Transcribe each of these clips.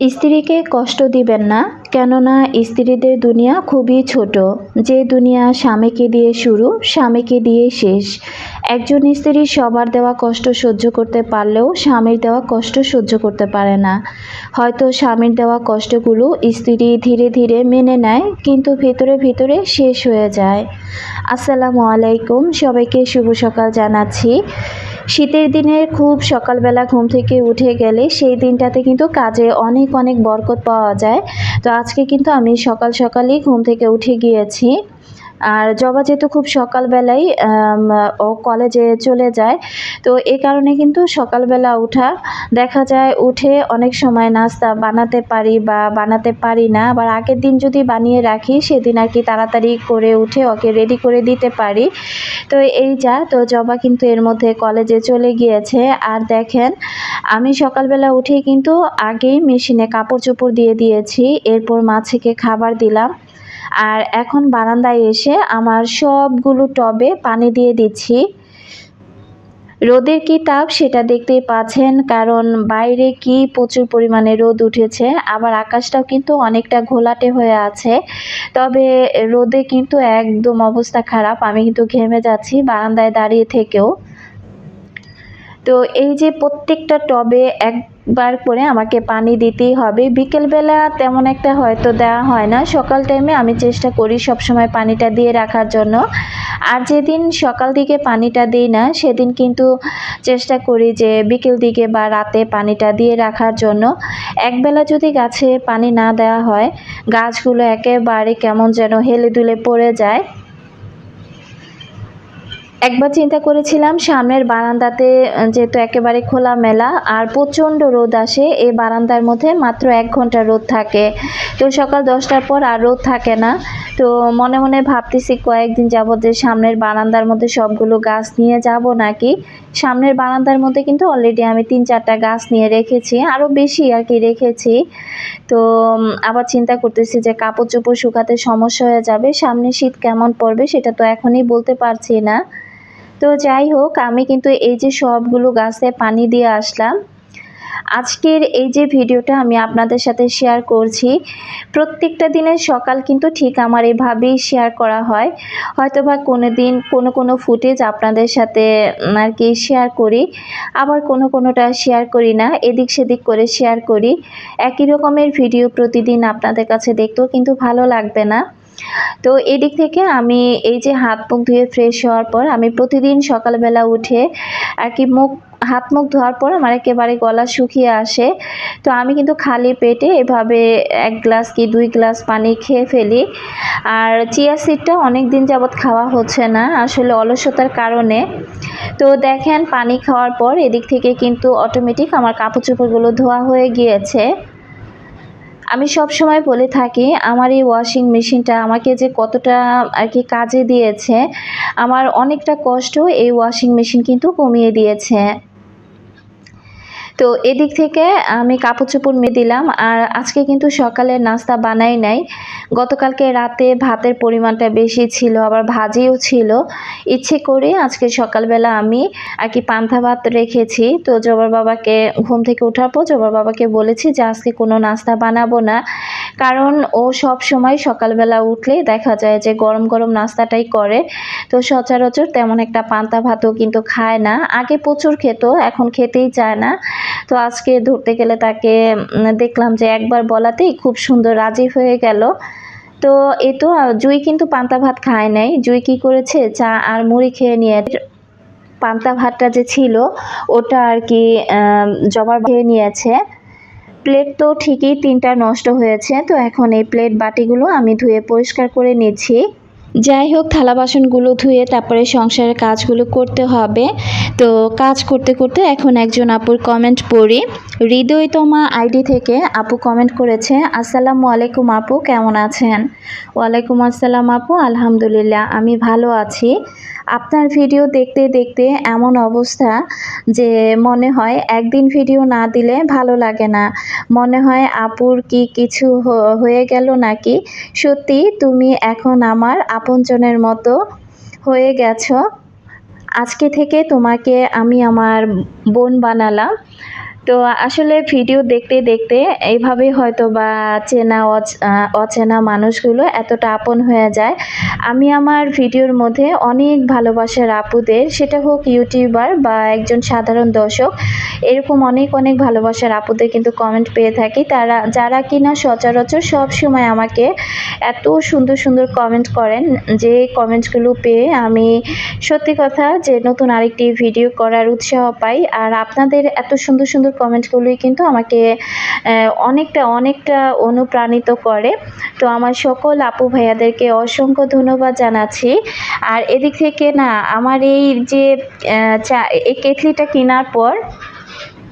স্ত্রীকে কষ্ট দিবেন না, কেননা স্ত্রীদের দুনিয়া খুবই ছোট। যে দুনিয়া স্বামীকে দিয়ে শুরু, স্বামীকে দিয়ে শেষ। একজন স্ত্রী সবার দেওয়া কষ্ট সহ্য করতে পারলেও স্বামীর দেওয়া কষ্ট সহ্য করতে পারে না। হয়তো স্বামীর দেওয়া কষ্টগুলো স্ত্রী ধীরে ধীরে মেনে নেয়, কিন্তু ভিতরে ভিতরে শেষ হয়ে যায়। আসসালামু আলাইকুম, সবাইকে শুভ সকাল জানাচ্ছি। শীতের দিনে খুব সকালবেলা ঘুম থেকে উঠে গেলে সেই দিনটাতে কিন্তু কাজে অনেক অনেক বরকত পাওয়া যায়। তো আজকে কিন্তু আমি সকাল সকালই ঘুম থেকে উঠে গিয়েছি। আর জবা যেহেতু খুব সকালবেলাই ও কলেজে চলে যায়, তো এই কারণে কিন্তু সকালবেলা উঠা, দেখা যায় উঠে অনেক সময় নাস্তা বানাতে পারি বা বানাতে পারি না, আবার আগের দিন যদি বানিয়ে রাখি, সেদিন আর কি তাড়াতাড়ি করে উঠে ওকে রেডি করে দিতে পারি। তো এই যা, তো জবা কিন্তু এর মধ্যে কলেজে চলে গিয়েছে, আর দেখেন, আমি সকালবেলা উঠেই কিন্তু আগেই মেশিনে কাপড় চোপড় দিয়ে দিয়েছি, এরপর মাছিকে খাবার দিলাম আর এখন বারান্দায় এসে আমার সবগুলো টবে পানি দিয়ে দিচ্ছি। রোদের কি তাপ সেটা দেখতেই পাচ্ছেন, কারণ বাইরে কি প্রচুর পরিমাণে রোদ উঠেছে, আবার আকাশটাও কিন্তু অনেকটা ঘোলাটে হয়ে আছে। তবে রোদে কিন্তু একদম অবস্থা খারাপ, আমি কিন্তু ঘেমে যাচ্ছি বারান্দায় দাঁড়িয়ে থেকেও। তো এই যে প্রত্যেকটা টবে একবার করে আমাকে পানি দিতেই হবে। বিকেলবেলা তেমন একটা হয়তো দেওয়া হয় না। সকাল টাইমে আমি চেষ্টা করি সবসময় পানিটা দিয়ে রাখার জন্য। আর যেদিন সকাল দিকে পানিটা দিই না, সেদিন কিন্তু চেষ্টা করি যে বিকেল দিকে বা রাতে পানিটা দিয়ে রাখার জন্য। একবেলা যদি গাছে পানি না দেওয়া হয়, গাছগুলো একেবারে কেমন যেন হেলে দুলে পড়ে যায়। একবার চিন্তা করেছিলাম সামনের বারান্দাতে যেহেতু একেবারে খোলা মেলা, আর প্রচণ্ড রোদ আসে এই বারান্দার মধ্যে মাত্র এক ঘণ্টা রোদ থাকে। তো সকাল দশটার পর আর রোদ থাকে না। তো মনে মনে ভাবতেছি কয়েকদিন যাবত যে সামনের বারান্দার মধ্যে সবগুলো গাছ নিয়ে যাব নাকি। সামনের বারান্দার মধ্যে কিন্তু অলরেডি আমি তিন চারটা গাছ নিয়ে রেখেছি আরও বেশি আর কি রেখেছি। তো আবার চিন্তা করতেছি যে কাপড় চোপড় শুকাতে সমস্যা হয়ে যাবে, সামনে শীত কেমন পড়বে সেটা তো এখনই বলতে পারছি না। তো যাই হোক, আমি কিন্তু এই যে সবগুলো গাছে পানি দিয়ে আসলাম। আজকের এই যে ভিডিওটা আমি আপনাদের সাথে শেয়ার করছি, প্রত্যেকটা দিনের সকাল কিন্তু ঠিক আমার এভাবেই শেয়ার করা হয়। হয়তো বা কোনো দিন কোনো কোনো ফুটেজ আপনাদের সাথে আর কি শেয়ার করি, আবার কোনো কোনোটা শেয়ার করি না, এদিক সেদিক করে শেয়ার করি। একই রকমের ভিডিও প্রতিদিন আপনাদের কাছে দেখতেও কিন্তু ভালো লাগবে না। তো এদিক থেকে আমি এই যে হাত মুখ ধুয়ে ফ্রেশ হওয়ার পর আমি প্রতিদিন সকালবেলা উঠে আর কি মুখ, হাত মুখ ধোয়ার পর আমার একেবারে গলা শুকিয়ে আসে। তো আমি কিন্তু খালি পেটে এভাবে এক গ্লাস কি দুই গ্লাস পানি খেয়ে ফেলি। আর চিয়া সিডটা অনেক দিন যাবৎ খাওয়া হচ্ছে না, আসলে অলসতার কারণে। তো দেখেন পানি খাওয়ার পর এদিক থেকে কিন্তু অটোমেটিক আমার কাপড় চোপড়গুলো ধোয়া হয়ে গিয়েছে। আমি সব সময় বলে থাকি, আমার এই ওয়াশিং মেশিনটা আমাকে যে কতটা আর কি কাজে দিয়েছে, আমার অনেকটা কষ্ট এই ওয়াশিং মেশিন কিন্তু কমিয়ে দিয়েছে। তো এদিক থেকে আমি কাপড় চোপড় মেয়ে দিলাম আর আজকে কিন্তু সকালে নাস্তা বানাই নাই। গতকালকে রাতে ভাতের পরিমাণটা বেশি ছিল, আবার ভাজিও ছিল। ইচ্ছে করে আজকে সকালবেলা আমি আর কি পান্থা ভাত রেখেছি। তো জবর বাবাকে ঘুম থেকে ওঠার পর জবর বাবাকে বলেছি যে আজকে কোনো নাস্তা বানাবো না। কারণ ও সব সময় সকালবেলা উঠলে দেখা যায় যে গরম গরম নাস্তাটাই করে। তো সচরাচর তেমন একটা পান্তা ভাতও কিন্তু খায় না। আগে প্রচুর খেত, এখন খেতেই চায় না। তো আজকে ধরতে গেলে তাকে দেখলাম যে একবার বলাতেই খুব সুন্দর রাজি হয়ে গেল। তো এ তো, জুই কিন্তু পান্তা ভাত খায় নাই। জুই কি করেছে? চা আর মুড়ি খেয়ে নিয়ে পান্তা ভাতটা যে ছিল, ওটা আর কি জবার খেয়ে নিয়েছে। প্লেট তো ঠিকই তিনটা নষ্ট হয়েছে, তো এখন এই প্লেট বাটিগুলো আমি ধুয়ে পরিষ্কার করে নিচ্ছি। যাই হোক থালা বাসনগুলো ধুয়ে তারপরে সংসারের কাজগুলো করতে হবে। তো কাজ করতে করতে এখন একজন আপুর কমেন্ট পড়ি। হৃদয়তমা আইডি থেকে আপু কমেন্ট করেছে, আসসালামু আলাইকুম আপু, কেমন আছেন? ওয়ালাইকুম আসসালাম আপু, আলহামদুলিল্লাহ, আমি ভালো আছি। আপনার ভিডিও দেখতে দেখতে এমন অবস্থা যে মনে হয় একদিন ভিডিও না দিলে ভালো লাগে না। মনে হয় আপুর কি কিছু হয়ে গেল নাকি? সত্যি, তুমি এখন আমার আপনজনের মতো হয়ে গেছো। আজকে থেকে তোমাকে আমি আমার বোন বানালাম। তো আসলে ভিডিও দেখতে দেখতে এইভাবেই হয়তো বা চেনা অচ- অচেনা মানুষগুলো এতটা আপন হয়ে যায়। আমি আমার ভিডিওর মধ্যে অনেক ভালোবাসার আপুদের, সেটা হোক ইউটিউবার বা একজন সাধারণ দর্শক, এরকম অনেক অনেক ভালোবাসার আপুদের কিন্তু কমেন্ট পেয়ে থাকি। তারা, যারা কিনা সচরাচর সব সময় আমাকে এত সুন্দর সুন্দর কমেন্ট করেন, যে কমেন্টসগুলো পেয়ে আমি সত্যি কথা যে নতুন আরেকটি ভিডিও করার উৎসাহ পাই। আর আপনাদের এত সুন্দর সুন্দর কমেন্টগুলোই কিন্তু আমাকে অনেকটা অনেকটা অনুপ্রাণিত করে। তো আমার সকল আপু ভাইয়াদেরকে অসংখ্য ধন্যবাদ জানাচ্ছি। আর এদিক থেকে না, আমার এই যে এই কেটলিটা কেনার পর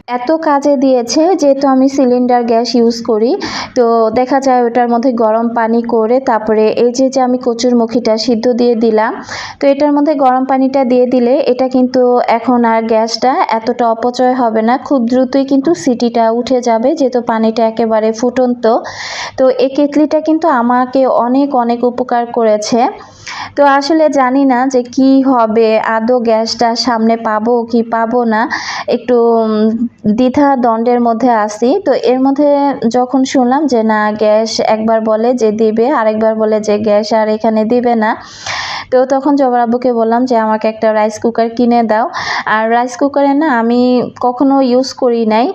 এত কাজে দিয়েছে, যেহেতু আমি সিলিন্ডার গ্যাস ইউজ করি, তো দেখা যায় ওটার মধ্যে গরম পানি করে তারপরে এই যে যে আমি কচুর কচুরমুখিটা সিদ্ধ দিয়ে দিলাম, তো এটার মধ্যে গরম পানিটা দিয়ে দিলে এটা কিন্তু এখন আর গ্যাসটা এতটা অপচয় হবে না, খুব দ্রুতই কিন্তু সিটিটা উঠে যাবে, যেহেতু পানিটা একেবারে ফুটন্ত। তো এই কেটলিটা কিন্তু আমাকে অনেক অনেক উপকার করেছে। তো আসলে জানি না যে কি হবে, আদৌ গ্যাসটা সামনে পাবো কি পাবো না, একটু দ্বিধা দণ্ডের মধ্যে আসি তো এর মধ্যে যখন শুনলাম যে না, গ্যাস একবার বলে যে দিবে, আরেকবার বলে যে গ্যাস আর এখানে দিবে না তো তখন জবার আব্বুকে বললাম যে, আমাকে একটা রাইস কুকার কিনে দাও। আর রাইস কুকারে না আমি কখনো ইউজ করি নাই।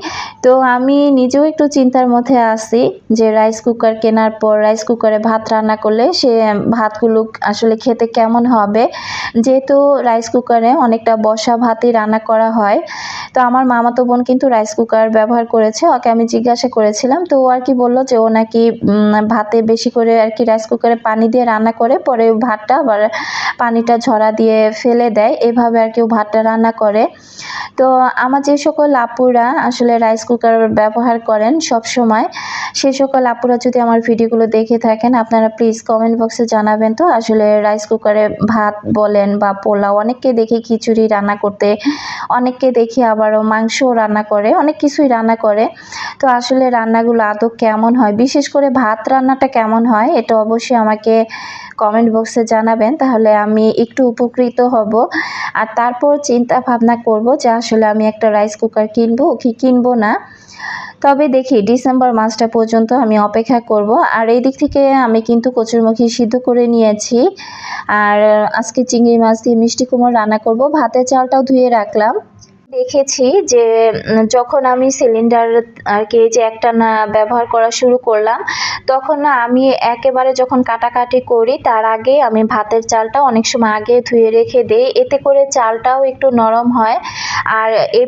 তো আমি নিজেও একটু চিন্তার মধ্যে আছি যে রাইস কুকার কেনার পর রাইস কুকারে ভাত রান্না করলে সে ভাতগুলো আসলে খেতে কেমন হবে? যেহেতু রাইস কুকারে অনেকটা বসা ভাতই রান্না করা হয়, তো আমার মামাতো বোন কিন্তু রাইস কুকার ব্যবহার করেছে। ওকে আমি জিজ্ঞাসা করেছিলাম, তো ও আর কি বলল যে, ও নাকি ভাতে বেশি করে আর কি রাইস কুকারে পানি দিয়ে রান্না করে, পরে ভাতটা আবার পানিটা ঝরা দিয়ে ফেলে দেয়। এভাবে আর কেউ ভাতটা রান্না করে। তো আমার যে সকল আপুরা আসলে রাইস কুকার ব্যবহার করেন সব সময়, সে সকল আপুরা যদি আমার ভিডিওগুলো দেখে থাকেন, আপনারা প্লিজ কমেন্ট বক্সে জানাবেন তো। আসলে রাইস কুকারে ভাত বলেন বা পোলাও, অনেককে দেখি খিচুড়ি রান্না করতে, অনেককে দেখি আবারও মাংসও রান্না করে, অনেক কিছুই রান্না করে। তো আসলে রান্নাগুলো আদৌ কেমন হয়? বিশেষ করে ভাত রান্নাটা কেমন হয়? এটা অবশ্যই আমাকে কমেন্ট বক্সে জানাবেন। তাহলে আমি একটু উপকৃত হব। আর তারপর চিন্তা ভাবনা করব যে আসলে আমি একটা রাইস কুকার কিনবো কি কিনবো না। তবে দেখি ডিসেম্বর মাসটা পর্যন্ত আমি অপেক্ষা করব। আর এই দিক থেকে আমি কিন্তু কচুরমুখী সিদ্ধ করে নিয়েছি। আর আজকে চিংড়ি মাছ দিয়ে মিষ্টি কুমড় রান্না করব। ভাতের চালটাও ধুয়ে রাখলাম। দেখেছি যে যখন আমি সিলিন্ডার আর কি যে একটা না ব্যবহার করা শুরু করলাম, তখন না আমি একেবারে যখন কাটাকাটি করি, তার আগে আমি ভাতের চালটা অনেক সময় আগে ধুয়ে রেখে দিই। এতে করে চালটাও একটু নরম হয়। আর এই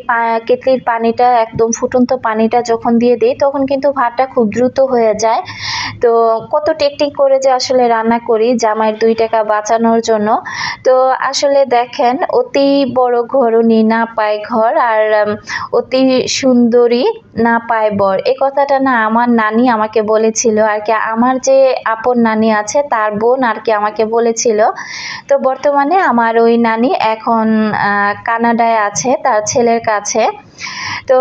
কেটলির পানিটা, একদম ফুটন্ত পানিটা যখন দিয়ে দিই, তখন কিন্তু ভাতটা খুব দ্রুত হয়ে যায়। তো কত টেকটিক করে যে আসলে রান্না করি, জামাইয়ের দুই টাকা বাঁচানোর জন্য। তো আসলে দেখেন, অতি বড় ঘরণী না পায় ঘর আর অতি সুন্দরী না পায় বর। এ কথাটা না আমার নানি আমাকে বলেছিল। আর কি আমার যে আপন নানি আছে, তার বোন আর কি আমাকে বলেছিল। তো বর্তমানে আমার ওই নানি এখন কানাডায় আছে, তার ছেলের কাছে। তো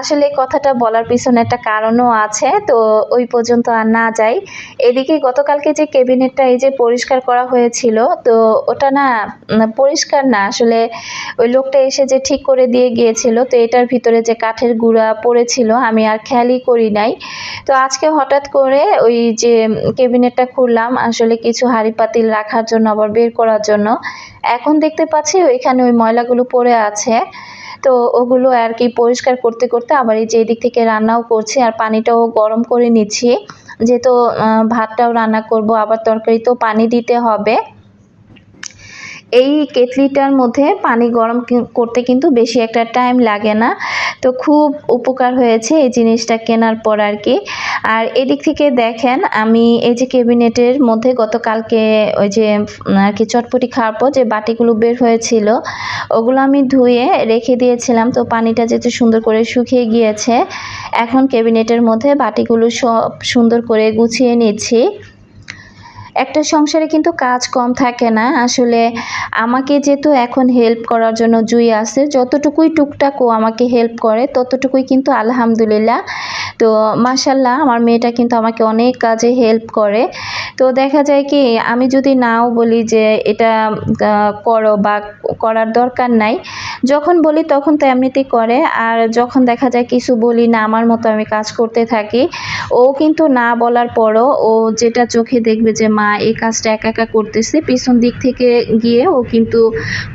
আসলে কথাটা বলার পিছনে একটা কারণও আছে, তো ওই পর্যন্ত আর না যাই। এদিকে গতকালকে যে ক্যাবিনেটটা এই যে পরিষ্কার করা হয়েছিল, তো ওটা না পরিষ্কার না, আসলে ওই লোকটা এসে যে ঠিক করে দিয়ে গিয়েছিল, তো এটার ভিতরে যে কাঠের গুঁড়া পড়েছিল, আমি আর খেয়ালই করি নাই। তো আজকে হঠাৎ করে ওই যে ক্যাবিনেটটা খুললাম, আসলে কিছু হাঁড়ি পাতিল রাখার জন্য, আবার বের করার জন্য। এখন দেখতে পাচ্ছি ওইখানে ওই ময়লাগুলো পড়ে আছে। তো ওগুলো আর কি পরিষ্কার করতে করতে আবার এই যে এদিক থেকে রান্নাও করছি আর পানিটাও গরম করে নিচ্ছি। যেহেতু ভাতটাও রান্না করব, আবার তরকারিতেও পানি দিতে হবে। এই কেটলিটার মধ্যে পানি গরম করতে কিন্তু বেশি একটা টাইম লাগে না। তো খুব উপকার হয়েছে এই জিনিসটা কেনার পর আর কি। আর এদিক থেকে দেখেন, আমি এই যে ক্যাবিনেটের মধ্যে গতকালকে ওই যে আর কি চটপটি খাওয়ার পর যে বাটিগুলো বের হয়েছিল, ওগুলো আমি ধুয়ে রেখে দিয়েছিলাম। তো পানিটা যেহেতু সুন্দর করে শুকিয়ে গিয়েছে, এখন ক্যাবিনেটের মধ্যে বাটিগুলো সব সুন্দর করে গুছিয়ে নিচ্ছি। একটা সংসারে কিন্তু কাজ কম থাকে না। আসলে আমাকে যেহেতু এখন হেল্প করার জন্য জুই আছে, যতটুকুই টুকটাক ও আমাকে হেল্প করে, ততটুকুই কিন্তু আলহামদুলিল্লাহ। তো মাসাল্লাহ আমার মেয়েটা কিন্তু আমাকে অনেক কাজে হেল্প করে। তো দেখা যায় কি, আমি যদি নাও বলি যে এটা করো বা করার দরকার নাই যখন বলি তখন তো এমনিতেই করে, আর যখন দেখা যায় কিছু বলি না, আমার মতো আমি কাজ করতে থাকি, ও কিন্তু না বলার পরও ও যেটা চোখে দেখবে যে, মা, এই কাজটা একা একা করতেছে। পিছন দিক থেকে গিয়ে ও কিন্তু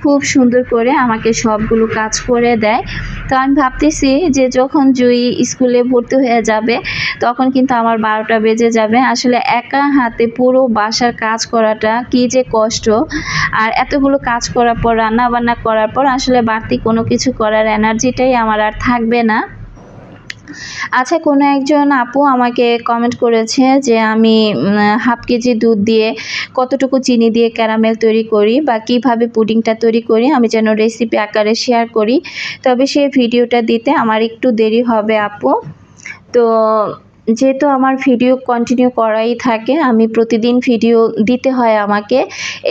খুব সুন্দর করে আমাকে সবগুলো কাজ করে দেয়। তো আমি ভাবতেছি যে, যখন জুই স্কুলে ভর্তি হয়ে যাবে, তখন কিন্তু আমার বারোটা বেজে যাবে। আসলে একা হাতে পুরো বাসার কাজ করাটা কি যে কষ্ট, আর এতগুলো কাজ করার পর রান্না বান্না করার পর, আসলে বাড়তি কোনো কিছু করার এনার্জিটাই আমার আর থাকবে না। আচ্ছা কোনো একজন আপু আমাকে কমেন্ট করেছে যে আমি হাফ কেজি দুধ দিয়ে কতটুকু চিনি দিয়ে ক্যারামেল তৈরি করি বা কীভাবে পুডিংটা তৈরি করি, আমি যেন রেসিপি আকারে শেয়ার করি। তবে সেই ভিডিওটা দিতে আমার একটু দেরি হবে আপু। তো যেহেতু আমার ভিডিও কন্টিনিউ করাই থাকে, আমি প্রতিদিন ভিডিও দিতে হয় আমাকে।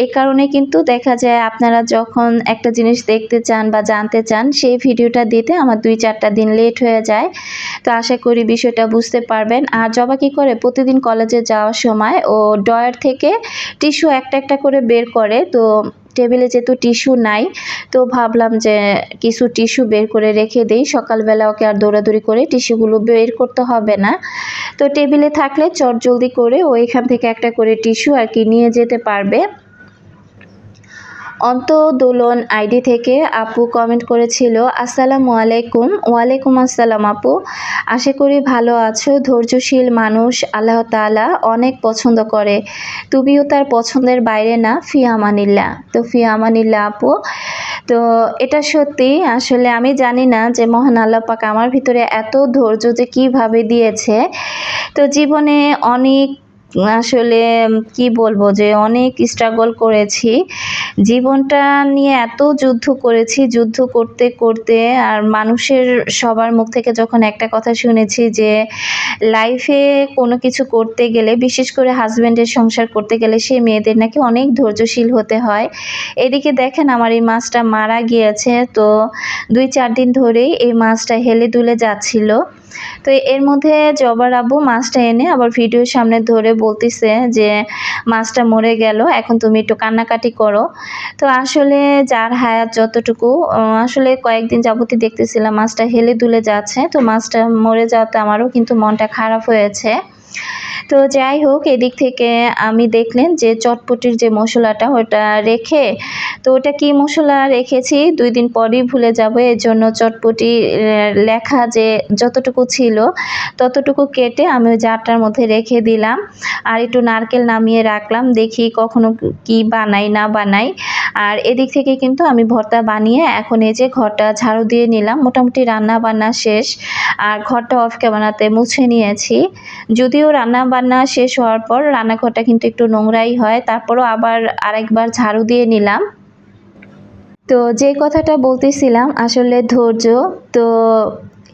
এই কারণে কিন্তু দেখা যায় আপনারা যখন একটা জিনিস দেখতে চান বা জানতে চান, সেই ভিডিওটা দিতে আমার দুই চারটা দিন লেট হয়ে যায়। তো আশা করি বিষয়টা বুঝতে পারবেন। আর জবা কী করে? প্রতিদিন কলেজে যাওয়ার সময় ও ডয়ার থেকে টিস্যু একটা একটা করে বের করে। তো টেবিলে যেহেতু টিস্যু নাই, তো ভাবলাম যে কিছু টিস্যু বের করে রেখে দেই। সকালবেলা ওকে আর দৌড়াদৌড়ি করে টিস্যুগুলো বের করতে হবে না। তো টেবিলে থাকলে চট জলদি করে ও এখান থেকে একটা করে টিস্যু আর কি নিয়ে যেতে পারবে। অন্তদোলন আইডি থেকে আপু কমেন্ট করেছিল, আসসালামু আলাইকুম। ওয়ালাইকুম আসসালাম আপু। আশা করি ভালো আছো। ধৈর্যশীল মানুষ, আল্লাহ তাআলা অনেক পছন্দ করে। তুমিও তার পছন্দের বাইরে না ফি আমানিল্লা তো ফি আমানিল্লা আপু, তো এটা সত্যি। আসলে আমি জানি না যে মহান আল্লাহ পাক আমার ভিতরে এত ধৈর্য যে কীভাবে দিয়েছে। তো জীবনে অনেক আসলে কি বলব যে অনেক স্ট্রাগল করেছি। জীবনটা নিয়ে এত যুদ্ধ করেছি, যুদ্ধ করতে করতে আর মানুষের সবার মুখ থেকে যখন একটা কথা শুনেছি যে লাইফে কোনো কিছু করতে গেলে, বিশেষ করে হাজব্যান্ডের সংসার করতে গেলে সে মেয়েদের নাকি অনেক ধৈর্যশীল হতে হয়। এদিকে দেখেন আমার এই মাছটা মারা গিয়েছে, তো দুই চার দিন ধরেই এই মাছটা হেলে দুলে যাচ্ছিল। তো এর মধ্যে জবার আব্বু মাছটা এনে আবার ভিডিওর সামনে ধরে বলতেছে যে, মাছটা মরে গেল, এখন তুমি একটু কান্নাকাটি করো। তো আসলে যার হায়াত যতটুকু আসলে কয়েকদিন যাবতই দেখতেছিলাম মাছটা হেলে দুলে যাচ্ছে। তো মাছটা মরে যাওয়াতে আমারও কিন্তু মনটা খারাপ হয়েছে। তো যাই হোক, এদিক থেকে আমি দেখলেন যে চটপটির যে মশলাটা ওটা রেখে, তো ওটা কি মশলা রেখেছি? দুই দিন পরই ভুলে যাব এর জন্য চটপটি লেখা যে যতটুকু ছিল ততটুকু কেটে আমি ওই জারটার মধ্যে রেখে দিলাম। আর একটু নারকেল নামিয়ে রাখলাম, দেখি কখনো কি বানাই, না বানাই। আর এদিক থেকে কিন্তু আমি ভর্তা বানিয়ে এখন এই যে ঘরটা ঝাড়ু দিয়ে নিলাম। মোটামুটি রান্না বান্না শেষ। আর ঘরটা অফ ক্যামেরাতে মুছে নিয়েছি। যদিও রান্না বান্না শেষ হওয়ার পর রান্নাঘরটা কিন্তু একটু নোংরাই হয়, তারপরও আবার আরেকবার ঝাড়ু দিয়ে নিলাম। তো যে কথাটা বলতেছিলাম, আসলে ধৈর্য, তো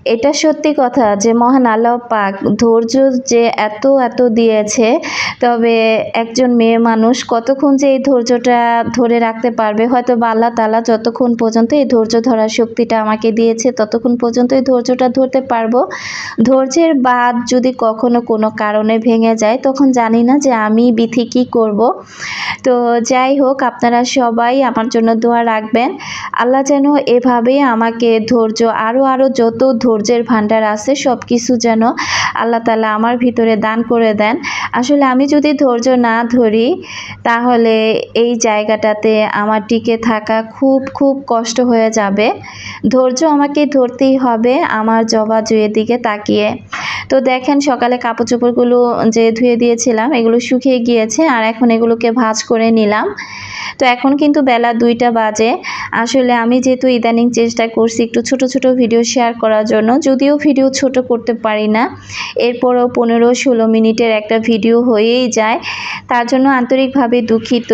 এটা সত্যি কথা যে, মহান আল্লাহ পাক ধৈর্য যে এত এত দিয়েছে, তবে একজন মেয়ে মানুষ কতক্ষণ যে এই ধৈর্যটা ধরে রাখতে পারবে? হয়তো বা আল্লাহ তালা যতক্ষণ পর্যন্ত এই ধৈর্য ধরার শক্তিটা আমাকে দিয়েছে, ততক্ষণ পর্যন্ত এই ধৈর্যটা ধরতে পারব। ধৈর্যের বাদ যদি কখনো কোনো কারণে ভেঙে যায়, তখন জানি না যে আমি বিথি কী করব। তো যাই হোক, আপনারা সবাই আমার জন্য দোয়া রাখবেন। আল্লাহ যেন এভাবে আমাকে ধৈর্য আরও আরও যত ধৈর্যের ভাণ্ডার আছে সব কিছু যেন আল্লাহ তালা আমার ভিতরে দান করে দেন। আসলে আমি যদি ধৈর্য না ধরি, তাহলে এই জায়গাটাতে আমার টিকে থাকা খুব খুব কষ্ট হয়ে যাবে। ধৈর্য আমাকে ধরতেই হবে, আমার জবা জুয়ের দিকে তাকিয়ে। তো দেখেন সকালে কাপড় চোপড়গুলো যে ধুয়ে দিয়েছিলাম, এগুলো শুকিয়ে গিয়েছে, আর এখন এগুলোকে ভাঁজ করে নিলাম। তো এখন কিন্তু বেলা দুইটা বাজে। আসলে আমি যেহেতু ইদানিং চেষ্টা করছি একটু ছোট ছোট ভিডিও শেয়ার করার জন্য, যদিও ভিডিও ছোট করতে পারি না। এরপরও পনেরো, ষোলো মিনিটের একটা ভিডিও হয়েই যায়। তার জন্য আন্তরিকভাবে দুঃখিত।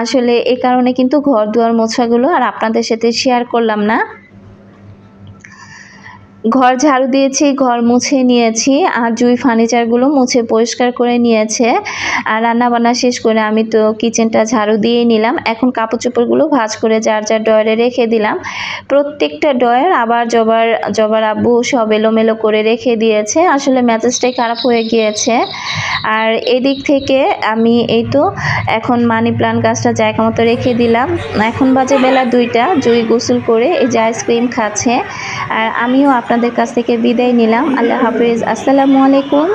আসলে এ কারণে কিন্তু ঘর দুয়ার মোছাগুলো আর আপনাদের সাথে শেয়ার করলাম না। ঘর ঝাড়ু দিয়েছি, ঘর মুছে নিয়েছি, আর জুই ফার্নিচারগুলো মুছে পরিষ্কার করে নিয়েছে, আর রান্না বান্না শেষ করে আমি তো কিচেনটা ঝাড়ু দিয়ে নিলাম। এখন কাপড় চোপড়গুলো ভাঁজ করে যার যার ডয়ারে রেখে দিলাম। প্রত্যেকটা ডয়ার আবার জবার জবার আব্বু সব এলোমেলো করে রেখে দিয়েছে। আসলে মেজাজটাই খারাপ হয়ে গিয়েছে। আর এদিক থেকে আমি এই তো এখন মানি প্লান্ট গাছটা জায়গা মতো রেখে দিলাম। এখন বাজে বেলা দুইটা, জুই গোসল করে এই যে আইসক্রিম খাচ্ছে। আর আমিও আপনাদের কাছ থেকে বিদায় নিলাম। আল্লাহ হাফিজ। আসসালামু আলাইকুম।